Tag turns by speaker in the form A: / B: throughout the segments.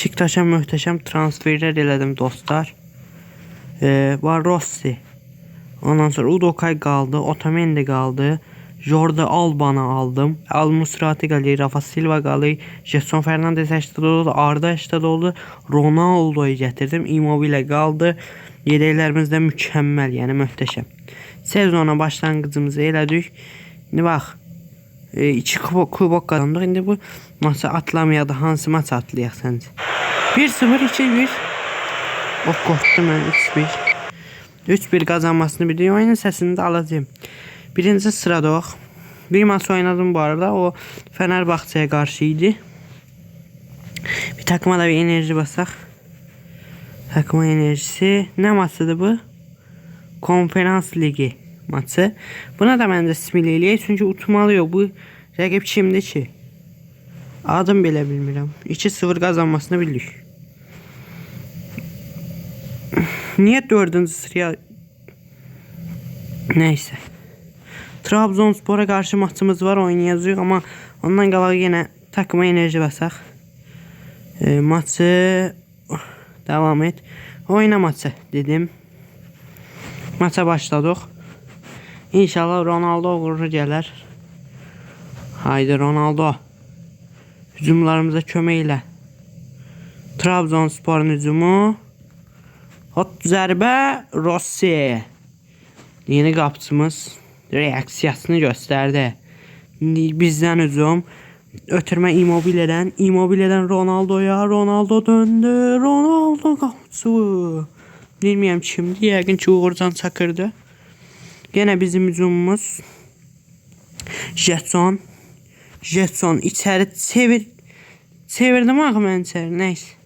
A: Beşiktaş'a möhtəşəm transferlər elədim dostlar. Ee, var Rossi. Ondan sonra Udokay qaldı, Otamendi qaldı. Jordi Alba'nı aldım. Al Musrati qaldı, Rafa Silva qaldı, Jetson Fernandes 80 oldu, Arda 80 oldu, Ronaldo'yu gətirdim. Immobile qaldı. Yedəklərimiz də mükəmməl, yəni möhtəşəm. Sezona başlanğıcımızı elədik. İndi bax, e, kubok, kubok kazandık. İndi bu maçı atlamayaq da hansı maç atlayaq səncə? 1-0, 2-1. Oh, qorxdum mən 3-1. 3-1 kazanmasını biliyorum. Oyunun səsini də alacağım. Birinci sıradayıq. Bir maç oynadım bu arada. O Fenerbahçe'ye karşıydı. Bir takıma da bir enerji basaq. Takıma enerjisi. Ne maçıdır bu? Konferans Ligi maçı. Buna da mən də simil eləyək. Çünki utmalı yox. Bu rəqib kimdir ki? Adım belə bilmirəm. 2-0 kazanmasını bildik. Niye dördüncü sıraya... Neyse. Trabzonspor'a karşı maçımız var oynayacağıq ama ondan qabağa yenə takıma enerji basaq. E, maçı devam et. Oyna maçı dedim. Maça başladıq. İnşallah Ronaldo uğurlu gələr. Haydi Ronaldo. Hücumlarımıza kömək elə. Trabzonspor'un hücumu. Hot zərbə Rossi. Yeni qapçımız reaksiyasını göstərdi. Bizdən hücum. Ötürmə Immobile'dən. Immobile'dən Ronaldo'ya. Ronaldo döndü. Ronaldo qapçı. Bilmirəm kimdir. Yəqin ki Uğurcan Çakırdı. Yenə bizim hücumumuz. Jetson. Jetson içəri çevir. Çevirdim axı mən içəri. Nəysə.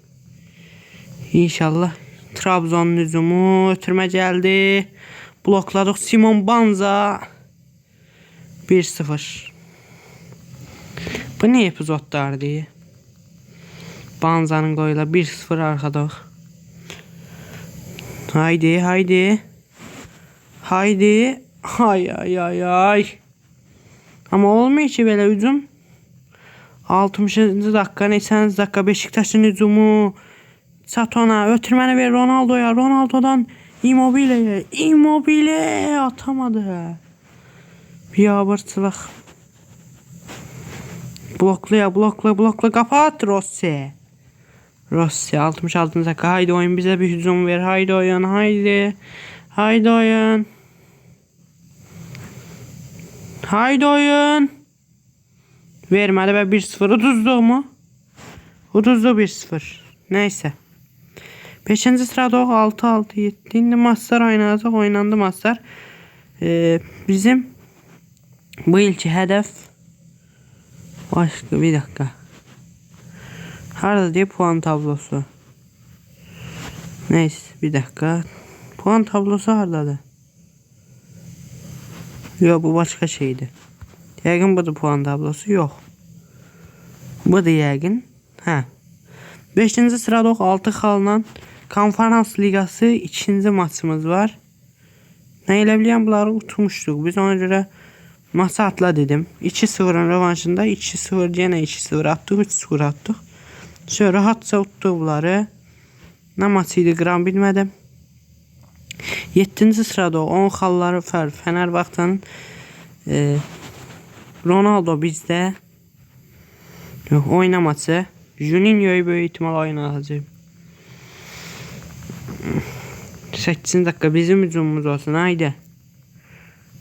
A: İnşallah Trabzonun hücumu ötürmə gəldi. Blokladıq Simon Banza 1-0. Bu ne epizodlardı? Banza'nın goyla 1-0 arkadaq. Haydi haydi. Haydi. Ay ay ay ay. Ama olmuyor ki belə hücum. 60. dakika, 80. dakika Beşiktaş'ın hücumu. Satona ötürməni ver Ronaldo'ya. Ronaldo'dan Immobile'ye. Immobile atamadı. Bir abırtılıq. Blokla blokla blokla kapat Rossi. Rossi 66. dakika. Haydi oyun bize bir hücum ver. Haydi oyun haydi. Haydi oyun. Haydi oyun. Vermedi ve 1-0 utuzdu mu? Utuzdu 1-0. Neyse. 5. sırada o 6 6 7. İndi maçlar oynanacaq. Oynandı maçlar. Ee, bizim bu ilki hədəf başqa bir dakika. Harada diye puan tablosu. Neyse bir dakika. Puan tablosu haradadır? Yok bu başka şeydi. Yəqin budur puan tablosu yox. Budur yəqin. Hə. 5-ci sırada 6 xalla Konferans Ligası ikinci maçımız var. Nə elə biləyəm bunları utmuşduq. Biz ona görə maçı atla dedim. 2-0'ın revanşında 2-0 yenə 2-0 atdıq, 3-0 atdıq. Sonra rahatça utduq bunları. Nə maçı idi qram bilmədim. 7-ci sırada 10 xalları fər Fenerbahçe'nin e, Ronaldo bizdə. Yox, oynamaçı. Juninho'yu böyük ihtimal oynatacaq. 8 dakika bizim hücumumuz olsun haydi.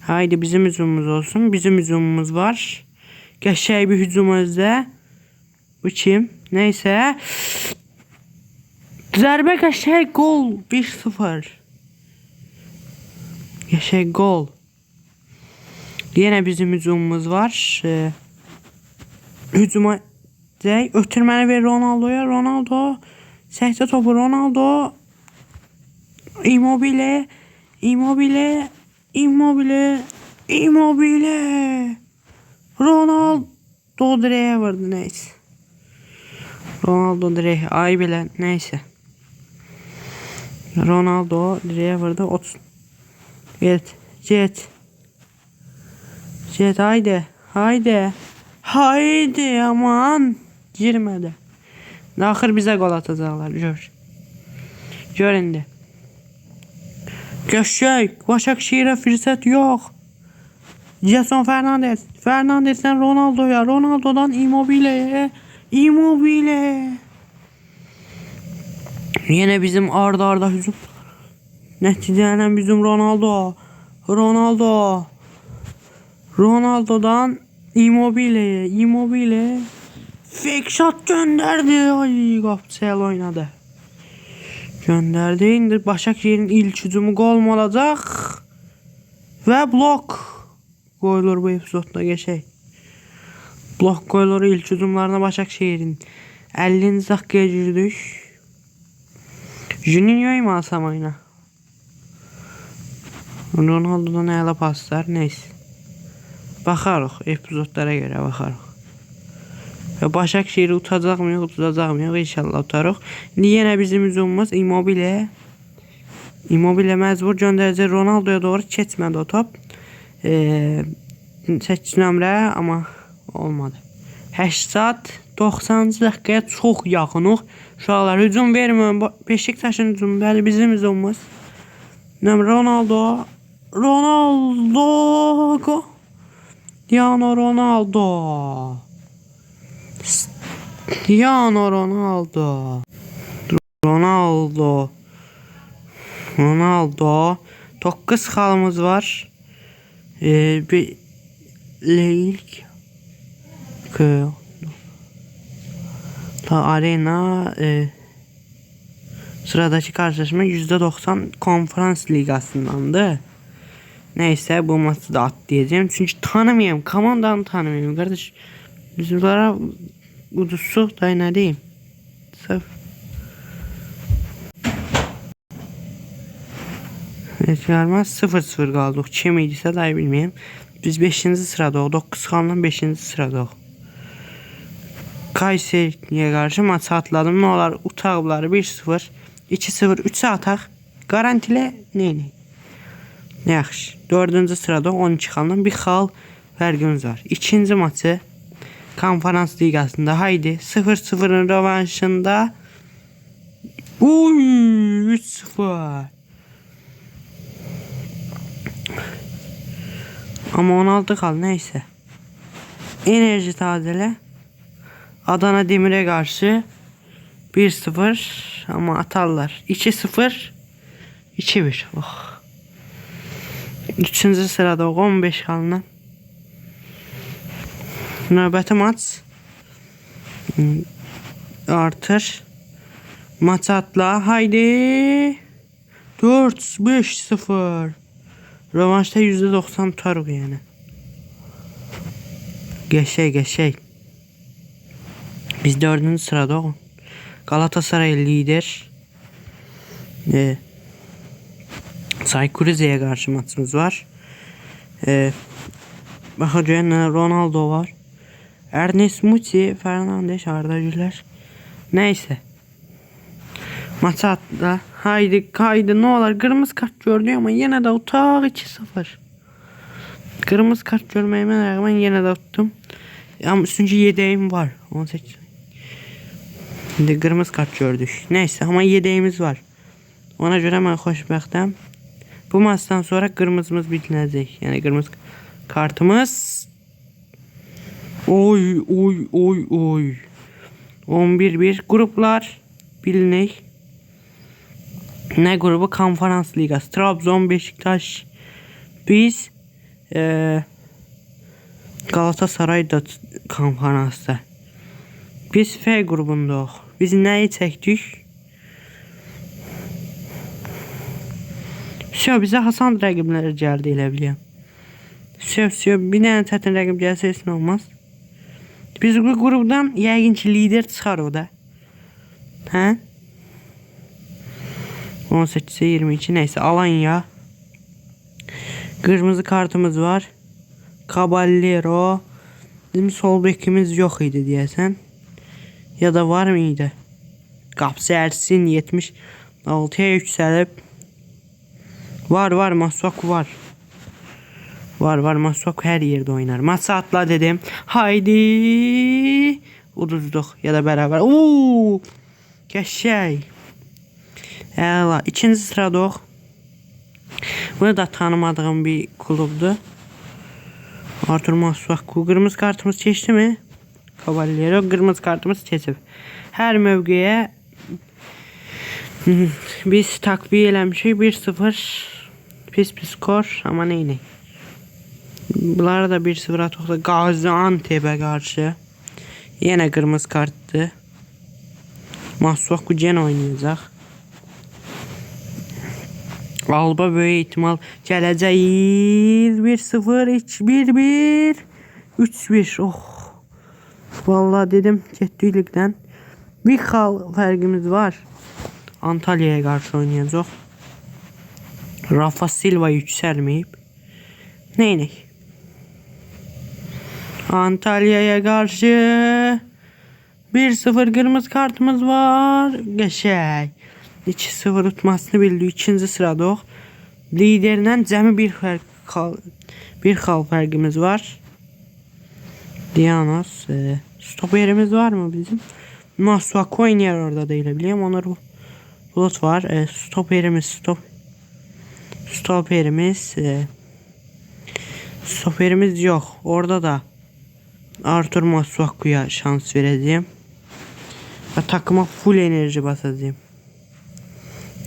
A: Haydi bizim hücumumuz olsun. Bizim hücumumuz var. Qəşəng bir hücum. Bu kim? Neyse. Zərbə qəşəng gol 1-0. Qəşəng gol. Yenə bizim hücumumuz var. Ee, hücuma Zey ötürməni ver Ronaldo'ya. Ronaldo. Səhdə topu Ronaldo. Immobile. Immobile. Immobile. Immobile. Ronaldo direğe vurdu neyse. Ronaldo direğe ay bile neyse. Ronaldo direğe vurdu. 30. Evet. Jet. Jet haydi. Haydi. Haydi aman. Girmedi. Axır bizə qol atacaqlar. Gör. Gör indi. Göşək, Başakşehirə fürsət yox. Jason Fernandez. Fernandez'den Ronaldo'ya, Ronaldo'dan Immobile'ye, Immobile. Yine bizim arda arda hücum. Neticelen bizim Ronaldo. Ronaldo. Ronaldo'dan Immobile'ye, Immobile. Fake shot gönderdi. Ay Gapsel oynadı. Gönderdi. İndi Başakşehir'in ilk hücumu gol mu olacak? Ve blok. Qoyulur bu epizodda geçək. Blok qoyulur ilk hücumlarına Başakşehir'in 50. dakikaya girdik. Juninho'yu mu alsam oyuna? Ronaldo'dan əla paslar, neyse. Baxarıq, epizodlara görə baxarıq. Və Başakşehir utacaq mı, yox, utacaq mı, yox, inşallah utarıq. İndi yenə bizim hücumumuz Immobile. Immobile məcbur göndərəcək Ronaldo'ya doğru keçmədi o top. Ee, 8 nömrə amma olmadı. 80 90 dəqiqəyə çox yaxınıq. Uşaqlar hücum verməyən Beşiktaşın hücumu bəli bizim hücumumuz. Nömrə Ronaldo. Ronaldo. Cristiano Ronaldo. Cristiano Ronaldo. Ronaldo. Ronaldo. 9 xalımız var. Ee, bir Kö Ta Arena e, sıradaki karşılaşma %90 konferans ligasındandı. Neyse bu maçı da atlayacağım. Çünkü tanımıyorum. Komandanı tanımıyorum kardeş. Bizimlere udusu da ne diyeyim. Sırf Çıkarmaz 0-0 qaldıq. Kim idisə day bilmirəm. Biz 5-ci sıradayıq. 9 xanla 5-ci sıradayıq. Kayseri'ye qarşı maçı atladım. Nə olar? Utaqları 1-0, 2-0, 3 ataq. Garantilə neyini? Yaxşı. 4-cü sırada 12 xanla bir xal fərqimiz var. İkinci maçı konferans ligasında haydi 0-0'ın rövanşında Uy 3-0 Ama 16 kal neyse. Enerji tazele. Adana Demir'e karşı 1-0 ama atarlar. 2-0 2-1. Oh. Üçüncü sırada 15 kalınan. Növbəti maç artır. Maç atla. Haydi. 4-5-0. Rövanşda %90 tutarıq yəni. Geçək, geçək. Biz dördüncü sırada oğlum. Galatasaray lider. Ee, Çaykur Rize'ye karşı maçımız var. Ee, bakacağım Ronaldo var. Ernest Muti, Fernandes, Arda Güler. Neyse. Maça atla. Haydi kaydı ne olur. Kırmızı kart gördü ama yine de utak 2-0. Kırmızı kart görmeyime rağmen yine de tuttum. Ama çünkü yedeğim var. 18. Şimdi kırmızı kart gördük. Neyse ama yedeğimiz var. Ona göre ben xoşbəxtəm. Bu maçdan sonra kırmızımız bilinəcək. Yəni kırmızı kartımız Oy oy oy oy. 11-1 gruplar bilinik. Ne grubu? Konferans Ligası. Trabzon, Beşiktaş. Biz eee Galatasaray da konferansda. Biz F grubundayıq. Biz nəyi çəkdik? Şö bizə Hasan rəqibləri gəldi elə bilirəm. Şö şö bir dənə çətin rəqib gəlsə heç nə olmaz. Biz bu qrupdan yəqin ki lider çıxar o da. Hə? 18'e 22 neyse Alanya. Kırmızı kartımız var. Caballero. Bizim sol bekimiz yok idi diyesen. Ya da var mıydı? Kapsı Ersin 76'ya yükselip. Var var Masvak var. Var var Masvak her yerde oynar. Masa atla dedim. Haydi. uduzduq ya da bərabər. Oo! Qəşəng. Əla. İkinci sıradayıq. Bu da tanımadığım bir klubdur. Artur Masuaku. Kırmızı kartımız geçti mi? Cavaliero kırmızı kartımız keçib. Hər mövqeyə biz takviye eləmişik 1-0 pis pis skor ama neynək. Bunlara da 1-0 atıq Gaziantep'e karşı. Yine kırmızı karttı. Masuaku gene oynayacaq. Alba böyük ihtimal gələcək 1-0 2-1-1 3-1 oh Vallahi dedim getdik ligdən bir xal fərqimiz var Antalya'ya qarşı oynayacaq Rafa Silva yüksəlməyib Neynək Antalya'ya karşı 1-0 kırmızı kartımız var. Geçey. 2-0 tutmasını bildi. İkinci sırada o. Liderinden cəmi bir fərq bir xal fərqimiz var. Dianos. E, stoperimiz var mı bizim? Masuaku oynuyor orada da elə bileyim. Onlar Bulut var. E, stoperimiz stop stoperimiz e, stoperimiz yok. Orada da Artur Masuaku'ya şans vereceğim. Ve takıma full enerji basacağım.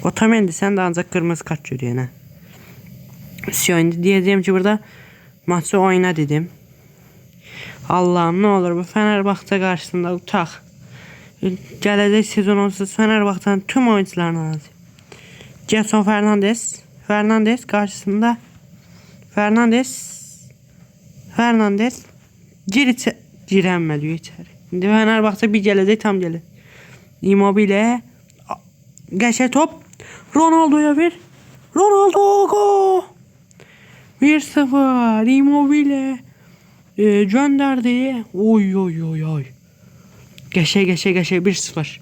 A: Otamendi sen de ancak kırmızı kart görüyorsun ha. Şimdi diyeceğim ki burada maçı oyna dedim. Allah'ım ne olur bu Fenerbahçe karşısında utak. Gelecek sezon onsuz Fenerbahçe'nin tüm oyuncularını alacağım. Gerson Fernandes. Fernandes karşısında Fernandes Fernandes gir girənmədi içəri. İndi Fenerbahçe bir gələcək tam gəlir. Immobile qəşəng top Ronaldo'ya ver. Ronaldo go! 1-0 Immobile e, gönderdi. Oy oy oy oy. Geçe geçe geçe 1-0.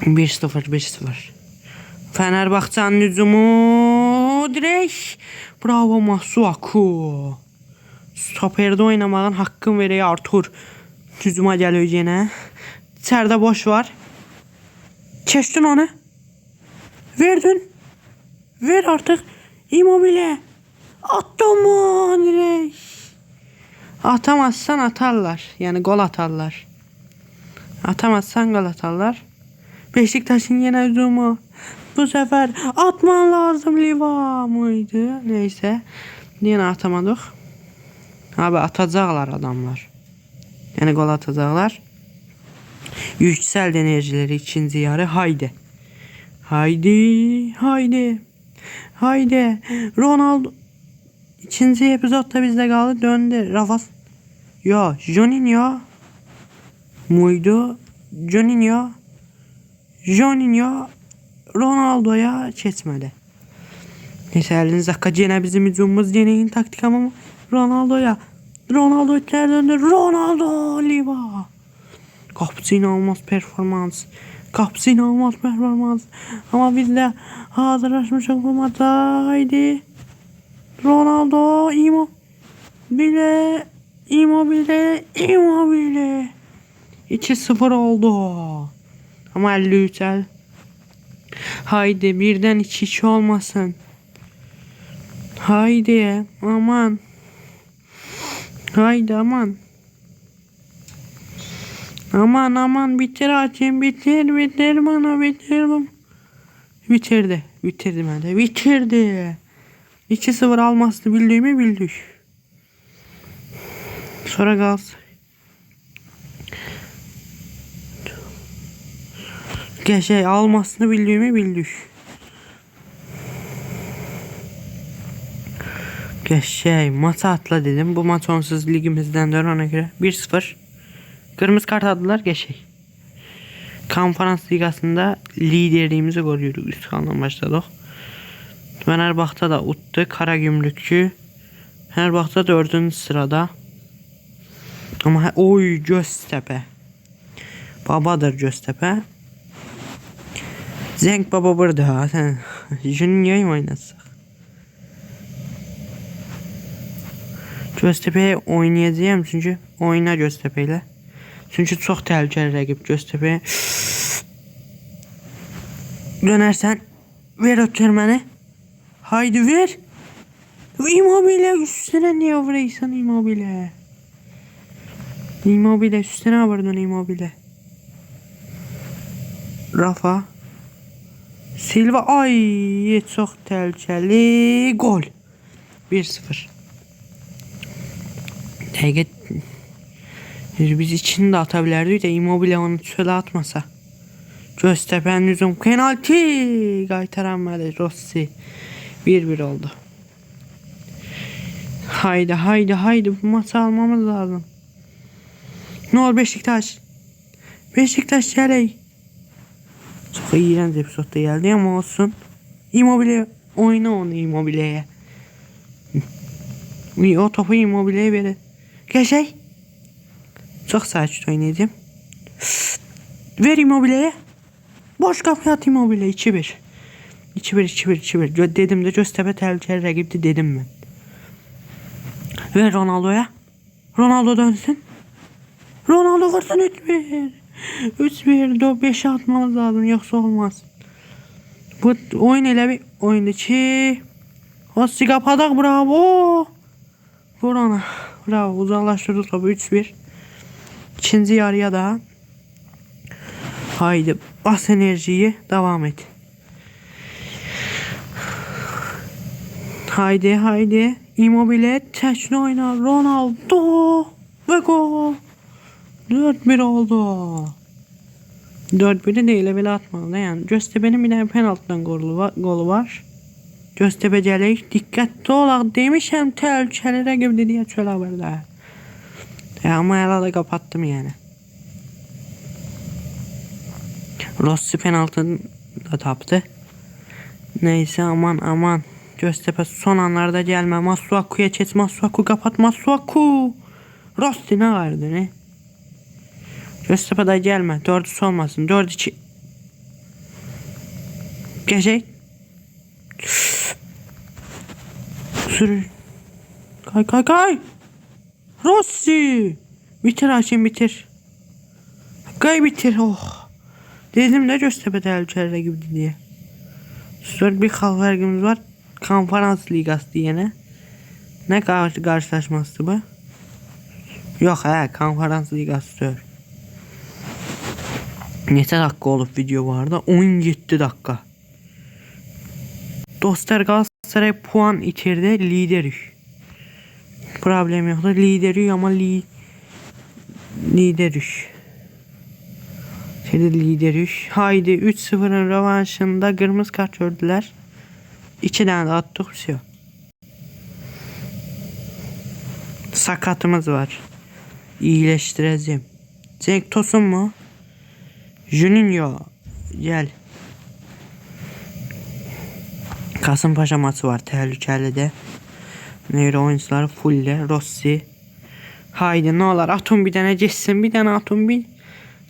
A: 1-0 1-0. Fenerbahçe'nin hücumu direkt. Bravo Masuaku. Stoperde oynamağın hakkın verəyə Artur. Hücuma gəlir yenə. İçəridə boş var. Keçdin onu. Verdin. Ver artık. Immobile. Attın mı direkt? Atamazsan atarlar. Yani gol atarlar. Atamazsan gol atarlar. Beşiktaş'ın yine hücumu. Bu sefer atman lazım Liva mıydı? Neyse. Yine atamadık. Abi atacaklar adamlar. Yani gol atacaklar. Yükseldi enerjileri ikinci yarı. Haydi. Haydi. Haydi. Haydi. Ronaldo. İkinci epizodda bizde kaldı. Döndü. Rafa. Yo. Juninho. Muydu? Juninho. Juninho. Ronaldo'ya keçmədi. Neyse eliniz dakika yine bizim hücumumuz deneyin taktik ama Ronaldo'ya. Ronaldo içeri döndü. Ronaldo Liva. Kapısı inanılmaz performans. Kapısı inanılmaz performans. Ama biz de hazırlaşmışız bu maça. Haydi. Ronaldo. Imo. Bile. Immobile. Immobile. 2-0 oldu. Ama 53 el. Haydi birden 2-2 olmasın. Haydi aman. Haydi aman. Aman aman bitir açayım bitir bitir bana bitir bana. Bitirdi. Bitirdi bende. Bitirdi. 2-0 almasını bildiğimi bildik. Sonra Galatasaray. Şey almasını bildiğimi bildik. Şey maça atla dedim. Bu maç onsuz ligimizden de ona göre 1-0. Kırmızı kart aldılar geçey. Konferans ligasında liderliğimizi koruyoruz. Üst kandan başladık. Fenerbahçe da uttu. Karagümrükçü. Fenerbahçe dördüncü sırada. Ama oy Göztepe. Babadır Göztepe. Cenk baba burada Junior'ı mı oynasak? Göztepe'ye oynayacağım çünkü oyna Göztepe ile. Çünki çox təhlükəli rəqib Göztepe. Dönərsən, ver ötürməni. Haydi ver. Immobile üstüne niye vuruyorsun Immobile? Immobile üstüne vurdun Immobile. Rafa. Silva ay çox təhlükəli gol. 1-0. Dəqiqə biz içini də ata bilərdik də Immobile onu çölə atmasa. Göztepe'nin üzüm penaltı qaytaramadı Rossi. 1-1 oldu. Haydi haydi haydi bu maçı almamız lazım. Ne olur Beşiktaş. Beşiktaş geley. Çok iğrenç episodda geldi ama olsun. Immobile oyna onu Immobile'ye. O topu Immobile'ye verin. Geçey. Çok sakin oynayacağım. Ver Immobile'ye. Boş kapıya at Immobile 2-1. 2-1 2-1 2-1. Gö- Dedim de Göztepe tehlikeli rəqibdir dedim ben. Ver Ronaldo'ya. Ronaldo dönsün. Ronaldo vursun 3-1. 3-1. 5'e atmamız lazım yoksa olmaz. Bu oyun elə bir oyundu ki. Hossi kapadak bravo. Vur ona. Bravo uzaklaştırdı topu 3-1. İkinci yarıya da. Haydi bas enerjiyi devam et. Haydi haydi. Immobile tekne oynar. Ronaldo. Ve gol. 4-1 oldu. 4-1'i de elə belə atmalı. Yani Göztepe'nin bir tane penaltıdan golü var. Golü var. Göztepe gəlir. Diqqətli olaq demişəm təhlükəli rəqibdir deyə çöl haberdə. E, ama də kapattım yani. Rossi penaltını da tapdı. Neyse aman aman. Göztepe son anlarda gelme. Masuaku'ya çet. Masuaku kapat. Masuaku. Rossi ne vardı ne? Göztepe de gelme. Dördüsü olmasın. Dört içi. Geçecek. Sür. Kay kay kay. Rossi. Bitir Haşim bitir. Kay bitir. Oh. Dedim de Göztepe tehlikeli gibi diye. Sonra bir kalvergimiz var. Konferans ligası diyene. Ne karşı karşılaşması bu? Yok he konferans ligası diyor. Neçə dakika olub video vardı? 17 dakika. Dostlar Galatasaray puan itirdi. Liderik. Problem yoktu. Liderik ama li liderik. Şeyde liderik. Haydi 3-0'ın rövanşında kırmızı kart tane de attık bir şey yok. Sakatımız var. İyileştireceğim. Cenk Tosun mu? Juninho gel. Kasımpaşa maçı var tehlikeli Neyre oyuncuları fulle Rossi. Haydi ne olur atom bir tane geçsin bir tane atom bir.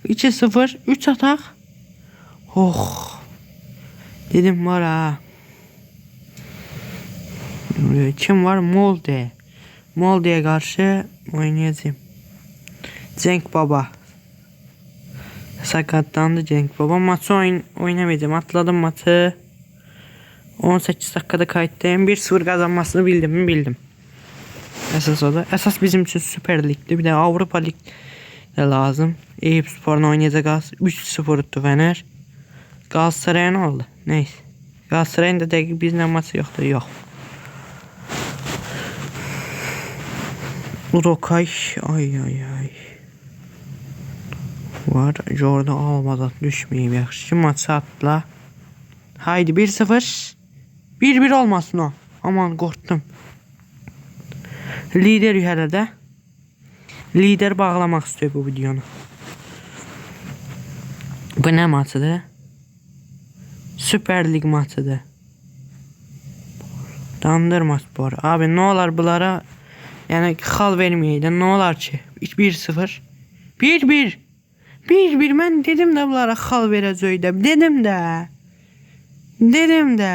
A: 2-0 3 atak. Oh. Dedim var ha. Kim var? Molde. Molde'ye karşı oynayacağım. Cenk Baba. Sakatlandı Cenk Baba. Maçı oyun oynamayacağım. Atladım maçı. 18 dakikada kayıttayım. 1-0 kazanmasını bildim mi bildim. Esas o da. Esas bizim için Süper Lig'di. Bir de Avrupa Lig de lazım. Eyüp Spor'la oynayacak az. 3-0 tuttu Fener. Galatasaray'a ne oldu? Neyse. Galatasaray'ın da dəqiq bizlə maçı yoxdur. Yox. Urokay. Ay ay ay. Var. Jordan almadan düşmeyeyim yaxşı. Maçı atla. Haydi 1-0. 1-1 olmasın o. Aman qorxdum. Lider hələ də. Lider bağlamaq istiyor bu videonu. Bu nə maçıdır? Süper Lig maçıdır. Dandırma spor. Abi ne olar bunlara yani xal vermeyeydi. Ne olar ki? 1-0. 1-1. 1-1 mən dedim də bunlara xal verəcək də. Dedim də. Dedim də.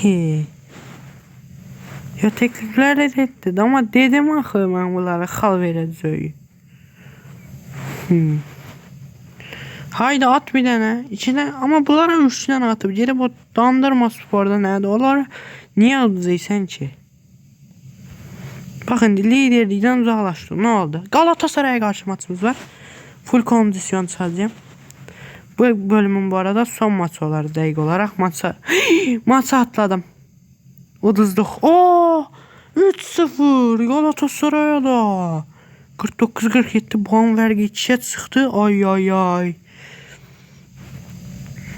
A: He. Ya teklifler de etti ama dedim axı mən bunlara xal verəcək. Hmm. Haydi at bir tane. İçine ama bunlara üç tane atıp geri bu dandırma sporda nerede? Onlar niye aldıysın ki? Bakın liderlikten uzaklaştı. Ne oldu? Galatasaray'a karşı maçımız var. Full kondisyon sadece. Bu bölümün bu arada son maçı olar dakika olarak maça maça atladım. Uduzduq. Oo! 3-0 Galatasaray'a da. 49-47 puan vergi içe çıktı. Ay ay ay.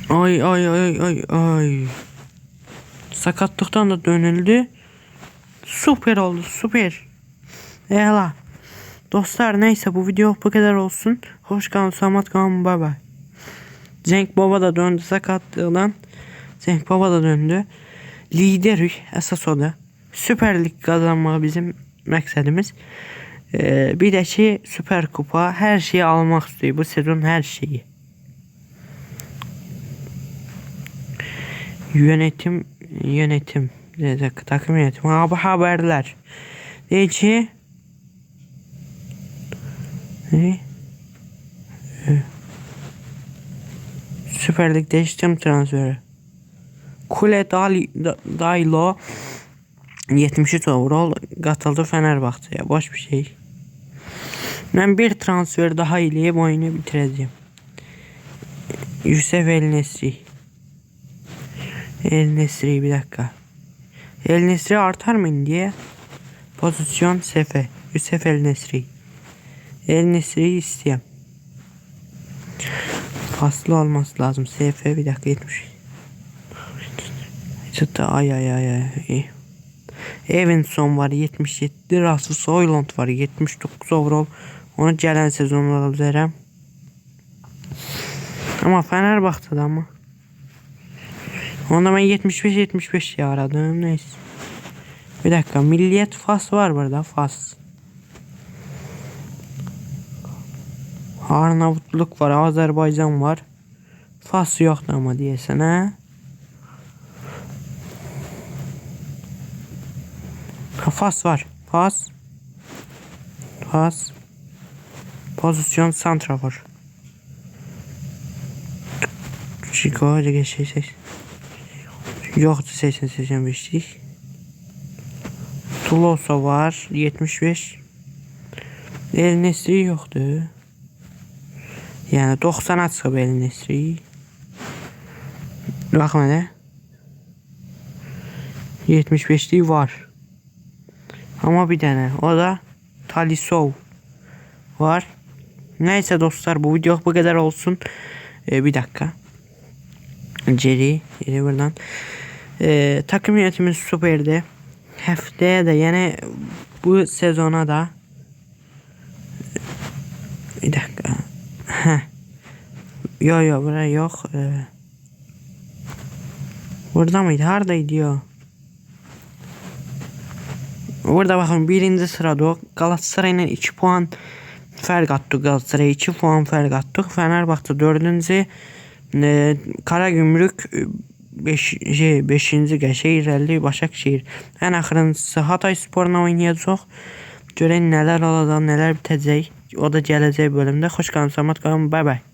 A: Ay ay ay ay ay. Sakatlıktan da dönüldü. Süper oldu süper. Eyvallah. Dostlar neyse bu video bu kadar olsun. Hoş kalın Samat kalın bay bay. Cenk Baba da döndü sakatlığından. Cenk Baba da döndü. Lider esas o da. Süper Lig kazanmak bizim məqsədimiz. Ee, bir də ki Süper Kupa her şeyi almaq istiyor. Bu sezon her şeyi. Yönetim yönetim dedik takım yönetimi abi haberler. Ki ne? Süper Lig değiştirme transferi. Kule Dali, Da- Daylo 73 overall qatıldı Fenerbahçe'ye. Boş bir şey. Ben bir transfer daha eləyib oyunu bitirəcəyim. Yusuf El Nesri. El Nesri bir dakika. El Nesri artar mı indiye? Pozisyon Sefe. Yusuf El Nesri. El Nesri'yi isteyem. Faslı olması lazım. SF bir dakika 70. Çıktı ay ay ay ay. Evanson var 77. Rasmus Højlund var 79 overall. Onu gələn sezonda da bilərəm. Amma Fenerbahçe'də ama. Onda ben 75-75 diye aradım. Neyse. Bir dakika. Milliyet Fas var burada. Fas. Arnavutluk var. Azerbaycan var. Fas yoktu ama diyesen ha. Ha, Fas var. Fas. Fas. Pozisyon santrafor. Chico hadi Yoktu 80-85'lik. Tulosa var 75. El Nesri yoktu. Yani 90'a çıxıb El Nesri. Baxma da. 75'lik var. Ama bir tane o da Talisov var. Neyse dostlar bu video bu kadar olsun. Ee, bir dakika. Jerry, Jerry buradan. Ee, takım yönetimimiz süperdi. Haftaya da yine bu sezona da bir dakika. Heh. Yo yo buraya yok. Ee, burada mıydı? Haradaydı yo. Burada bakın birinci sırada o Galatasaray'la 2 puan fərq atdıq Galatasaray'a 2 puan fərq atdıq. Fenerbahçe 4-cü, e, Karagümrük 5 şey 5-ci Qəşəy irəli Başakşehir. Ən axırıncısı Hatay Sporla oynayacaq. Görək nələr olacaq, nələr bitəcək. O da gələcək bölümdə. Xoş qalın, salamat qalın. Bay bay.